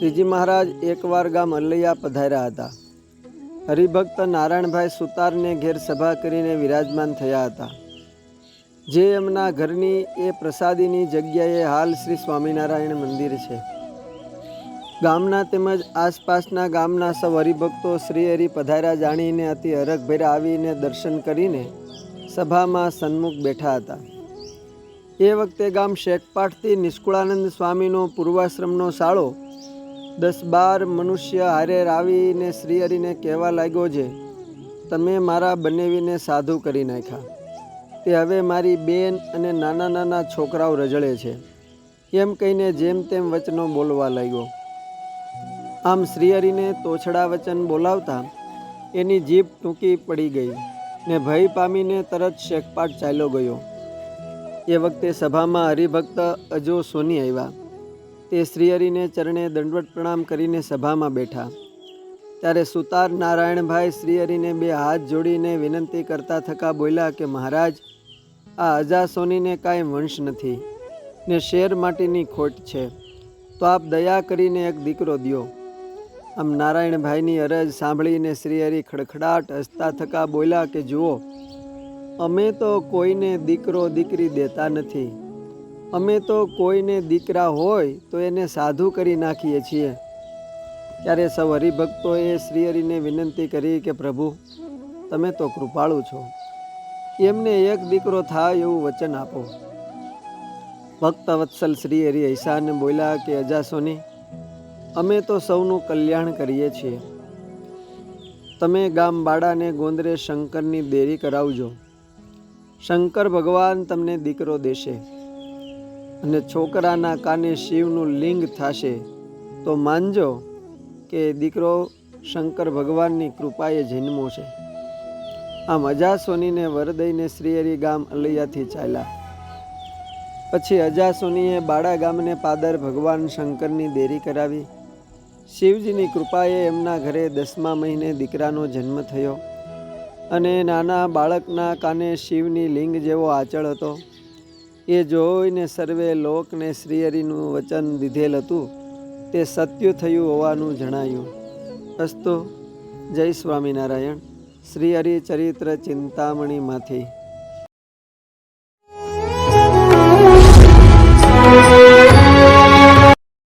શ્રીજી મહારાજ એકવાર ગામ અલૈયા પધાર્યા હતા. હરિભક્ત નારાયણભાઈ સુતારને ઘેર સભા કરીને વિરાજમાન થયા હતા. જે એમના ઘરની એ પ્રસાદીની જગ્યાએ હાલ શ્રી સ્વામિનારાયણ મંદિર છે. ગામના તેમજ આસપાસના ગામના સૌ હરિભક્તો શ્રી હરિ પધાર્યા જાણીને અતિ હરખભેર આવીને દર્શન કરીને સભામાં સન્મુખ બેઠા હતા. એ વખતે ગામ શેખપાઠથી નિષ્કુળાનંદ સ્વામીનો પૂર્વાશ્રમનો શાળો દસ બાર મનુષ્ય હારે આવીને શ્રી હરિને કહેવા લાગ્યો છે, તમે મારા બનેવીને સાધુ કરી નાખ્યા. તે હવે મારી બેન અને નાના નાના છોકરાઓ રજળે છે. એમ કહીને જેમ તેમ વચનો બોલવા લાગ્યો. આમ શ્રીહરિને તોછડા વચન બોલાવતા એની જીભ ટૂંકી પડી ગઈ ને ભય પામીને તરત શેખપાટ ચાલ્યો ગયો. એ વખતે સભામાં હરિભક્ત અજો સોની આવ્યા. તે શ્રીહરિને ચરણે દંડવત પ્રણામ કરીને સભામાં બેઠા. ત્યારે સુતાર નારાયણભાઈ શ્રીહરિને બે હાથ જોડીને વિનંતી કરતા થકા બોલ્યા કે, મહારાજ, આ અજા સોનીને કાંઈ વંશ નથી ને શેર માટીની ખોટ છે. તો આપ દયા કરીને એક દીકરો દ્યો. આમ નારાયણભાઈની અરજ સાંભળીને શ્રીહરિ ખડખડાટ હસતા થકા બોલ્યા કે, જુઓ, અમે તો કોઈને દીકરો દીકરી દેતા નથી. અમે તો કોઈને દીકરા હોય તો એને સાધુ કરી નાખીએ છીએ. ત્યારે સૌ હરિભક્તોએ શ્રી હરિને વિનંતી કરી કે, પ્રભુ, તમે તો કૃપાળુ છો. એમને એક દીકરો થાય એવું વચન આપો. ભક્ત વત્સલ શ્રી હરિ ઐશાને બોલ્યા કે અજાસોની અમે તો સૌનું કલ્યાણ કરીએ છીએ. તમે ગામ બાળાને ગોંદરે શંકરની દેરી કરાવજો. શંકર ભગવાન તમને દીકરો દેશે. અને છોકરાના કાને શિવનું લિંગ થશે, તો માનજો કે દીકરો શંકર ભગવાનની કૃપાએ જન્મો છે. આમ અજાસોનીને વર દઈને શ્રીહરિ ગામ અલૈયાથી ચાલ્યા. પછી અજાસોનીએ બાળા ગામને પાદર ભગવાન શંકરની દેરી કરાવી. શિવજીની કૃપાએ એમના ઘરે દસમા મહિને દીકરાનો જન્મ થયો. અને નાના બાળકના કાને શિવની લિંગ જેવો આચળ હતો. એ જોઈને સર્વે લોકને શ્રીહરિનું વચન દીધેલ હતું. તે સત્ય થયું હોવાનું જણાયું. અસ્તુ, જય સ્વામિનારાયણ. શ્રી હરિ ચરિત્ર ચિંતામણીમાંથી.